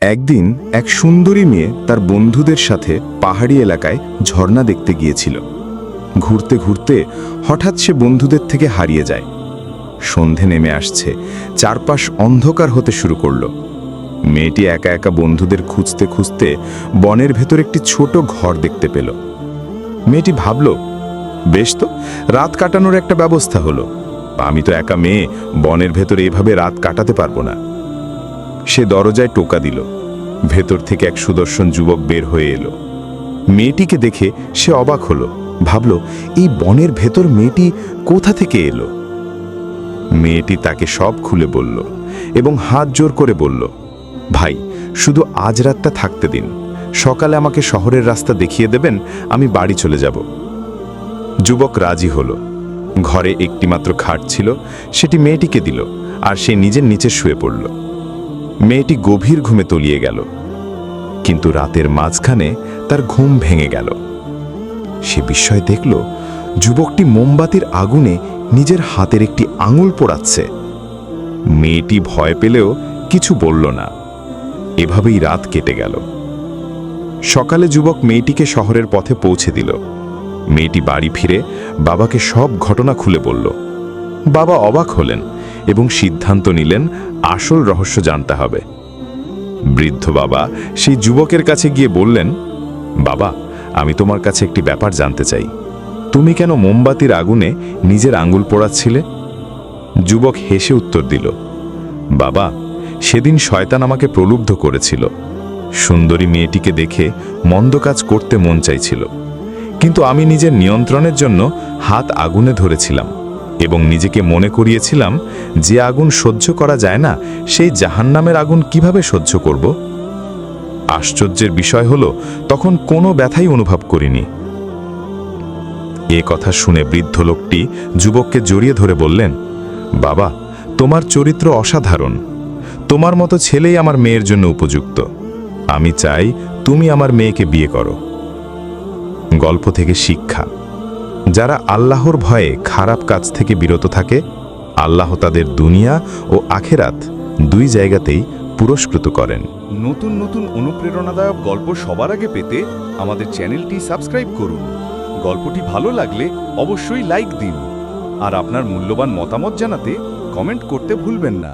একদিন এক সুন্দরী মেয়ে তার বন্ধুদের সাথে পাহাড়ি এলাকায় ঝর্ণা দেখতে গিয়েছিল। ঘুরতে ঘুরতে হঠাৎ সে বন্ধুদের থেকে হারিয়ে যায়। সন্ধে নেমে আসছে, চারপাশ অন্ধকার হতে শুরু করল। মেয়েটি একা একা বন্ধুদের খুঁজতে খুঁজতে বনের ভেতর একটি ছোট ঘর দেখতে পেল। মেয়েটি ভাবল, বেশ তো, রাত কাটানোর একটা ব্যবস্থা হলো। আমি তো একা মেয়ে, বনের ভেতরে এভাবে রাত কাটাতে পারব না। সে দরজায় টোকা দিল। ভেতর থেকে এক সুদর্শন যুবক বের হয়ে এলো। মেয়েটিকে দেখে সে অবাক হলো। ভাবল, এই বনের ভেতর মেয়েটি কোথা থেকে এলো? মেয়েটি তাকে সব খুলে বলল এবং হাত জোর করে বলল, ভাই, শুধু আজ রাতটা থাকতে দিন। সকালে আমাকে শহরের রাস্তা দেখিয়ে দেবেন, আমি বাড়ি চলে যাব। যুবক রাজি হলো। ঘরে একটিমাত্র খাট ছিল, সেটি মেয়েটিকে দিল আর সে নিজের নিচে শুয়ে পড়ল। মেয়েটি গভীর ঘুমে তলিয়ে গেল। কিন্তু রাতের মাঝখানে তার ঘুম ভেঙে গেল। সে বিস্ময় দেখল, যুবকটি মোমবাতির আগুনে নিজের হাতের একটি আঙুল পোড়াচ্ছে। মেয়েটি ভয় পেলেও কিছু বলল না। এভাবেই রাত কেটে গেল। সকালে যুবক মেয়েটিকে শহরের পথে পৌঁছে দিল। মেয়েটি বাড়ি ফিরে বাবাকে সব ঘটনা খুলে বলল। বাবা অবাক হলেন। এবং সিদ্ধান্ত নিলেন আসল রহস্য জানতে হবে। বৃদ্ধ বাবা সেই যুবকের কাছে গিয়ে বললেন, বাবা, আমি তোমার কাছে একটি ব্যাপার জানতে চাই। তুমি কেন মোমবাতির আগুনে নিজের আঙ্গুল পোড়াচ্ছিলে? যুবক হেসে উত্তর দিল, বাবা, সেদিন শয়তান আমাকে প্রলুব্ধ করেছিল। সুন্দরী মেয়েটিকে দেখে মন্দ কাজ করতে মন চাইছিল। কিন্তু আমি নিজের নিয়ন্ত্রণের জন্য হাত আগুনে ধরেছিলাম। এবং নিজেকে মনে করিয়েছিলাম যে আগুন সহ্য করা যায় না, সেই জাহান্নামের আগুন কীভাবে সহ্য করব? আশ্চর্যের বিষয় হলো, তখন কোনো ব্যথাই অনুভব করিনি। এ কথা শুনে বৃদ্ধ লোকটি যুবককে জড়িয়ে ধরে বললেন, বাবা, তোমার চরিত্র অসাধারণ। তোমার মতো ছেলেই আমার মেয়ের জন্য উপযুক্ত। আমি চাই তুমি আমার মেয়েকে বিয়ে করো। গল্প থেকে শিক্ষা। যারা আল্লাহর ভয়ে খারাপ কাজ থেকে বিরত থাকে, আল্লাহ তাদের দুনিয়া ও আখেরাত দুই জায়গাতেই পুরস্কৃত করেন। নতুন নতুন অনুপ্রেরণাদায়ক গল্প সবার আগে পেতে আমাদের চ্যানেলটি সাবস্ক্রাইব করুন। গল্পটি ভালো লাগলে অবশ্যই লাইক দিন। আর আপনার মূল্যবান মতামত জানাতে কমেন্ট করতে ভুলবেন না।